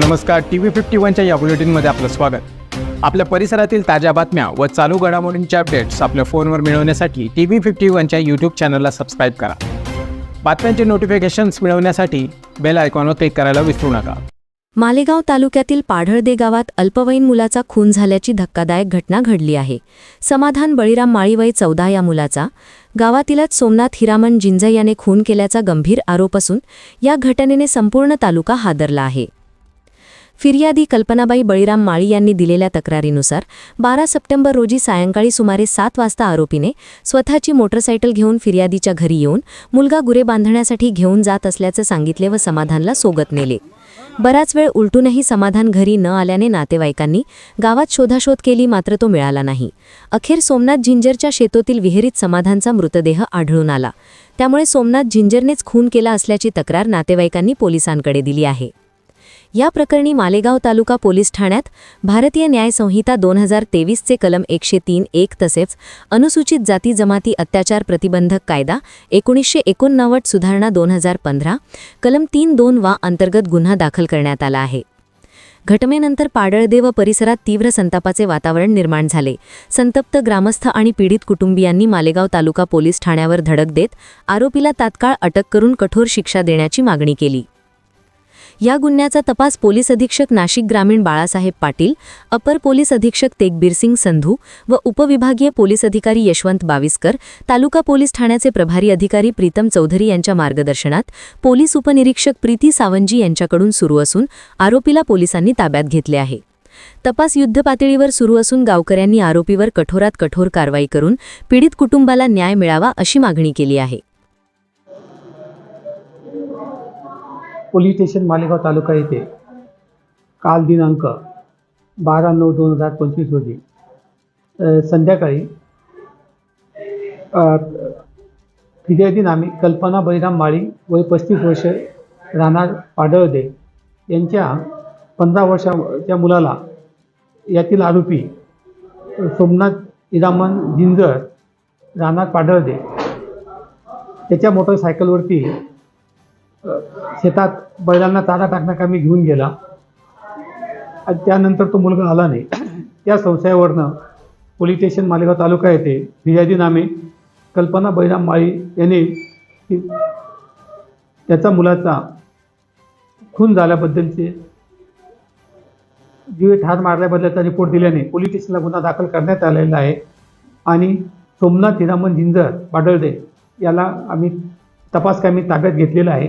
नमस्कार T V fifty वनच्या या बुलेटिनमध्ये आपलं स्वागत. आपल्या परिसरातील ताज्या बातम्या व चालू घडामोडींचे अपडेट्स आपल्या फोनवर मिळवण्यासाठी टी व्ही फिफ्टी वनच्या यूट्यूब चॅनलला सबस्क्राईब करा. बातम्यांचे नोटिफिकेशन्स मिळवण्यासाठी बेल आयकॉनवर क्लिक करायला विसरू नका. मालेगाव तालुक्यातील पाढळदे गावात अल्पवयीन मुलाचा खून झाल्याची धक्कादायक घटना घडली आहे. समाधान बळीराम माळीवय चौदा या मुलाचा. गावातीलच सोमनाथ हिरामन जिंजय याने खून केल्याचा गंभीर आरोप असून या घटनेने संपूर्ण तालुका हादरला आहे. फिर्यादी कल्पनाबाई बळीराम माळी यांनी दिलेल्या तक्रारीनुसार बारा सप्टेंबर रोजी सायंकाळी सुमारे सात वाजता आरोपीने स्वतःची मोटरसायकल घेऊन फिर्यादीच्या घरी येऊन मुलगा गुरे बांधण्यासाठी घेऊन जात असल्याचं सांगितले व समाधानला सोबत नेले. बराच वेळ उलटूनही समाधान घरी न आल्याने नातेवाईकांनी गावात शोधाशोध केली मात्र तो मिळाला नाही. अखेर सोमनाथ झिंजरच्या शेतोतील विहिरीत समाधानचा मृतदेह आढळून आला. त्यामुळे सोमनाथ झिंजरनेच खून केला असल्याची तक्रार नातेवाईकांनी पोलिसांकडे दिली आहे. या प्रकरणी मालेगाव तालुका पोलीस ठाण्यात भारतीय न्याय संहिता दोन हजार तेवीसचे कलम एकशे तीन एक तसेच अनुसूचित जाती जमाती अत्याचार प्रतिबंधक कायदा एकोणीसशे एकोणनव्वद सुधारणा दोन हजार पंधरा कलम तीन दोन वा अंतर्गत गुन्हा दाखल करण्यात आला आहे. घटनेनंतर पाडळदे व परिसरात तीव्र संतापाचे वातावरण निर्माण झाले. संतप्त ग्रामस्थ आणि पीडित कुटुंबियांनी मालेगाव तालुका पोलीस ठाण्यावर धडक देत आरोपीला तात्काळ अटक करून कठोर शिक्षा देण्याची मागणी केली. या गुन्ह्याचा तपास पोलीस अधीक्षक नाशिक ग्रामीण बाळासाहेब पाटील अपर पोलीस अधीक्षक तेगबीरसिंग संधू व उपविभागीय पोलीस अधिकारी यशवंत बाविस्कर तालुका पोलीस ठाण्याचे प्रभारी अधिकारी प्रीतम चौधरी यांच्या मार्गदर्शनात पोलीस उपनिरीक्षक प्रीती सावंजी यांच्याकडून सुरू असून आरोपीला पोलिसांनी ताब्यात घेतले आहे. तपास युद्धपातळीवर सुरू असून गावकऱ्यांनी आरोपीवर कठोरात कठोर कारवाई करून पीडित कुटुंबाला न्याय मिळावा अशी मागणी केली आहे. पोलीस स्टेशन मालेगाव तालुका येथे काल दिनांक बारा नऊ दोन हजार पंचवीस रोजी संध्याकाळी अ, फिर्यादी कल्पना बळीराम माळी वय पस्तीस वर्ष राहणार पाडळदे यांच्या पंधरा वर्षाच्या मुलाला यातील आरोपी सोमनाथ इरामन जिंजर राहणार पाडळदे. त्याच्या मोटरसायकलवरती शेतात बैलांना चारा टाकण्याकामी घेऊन गेला. आणि त्यानंतर तो मुलगा आला नाही. त्या संशयावरनं पोलीस स्टेशन मालेगाव तालुका येथे फिर्यादी नामे कल्पना बैराम माळी याने त्याचा मुलाचा खून झाल्याबद्दलचे जीवे ठार मारल्याबद्दलचा रिपोर्ट दिल्याने पोलीस स्टेशनला गुन्हा दाखल करण्यात आलेला आहे. आणि सोमनाथ हिरामन जिंजर बाडळदे याला आम्ही तपास कामी ताब्यात घेतलेला आहे.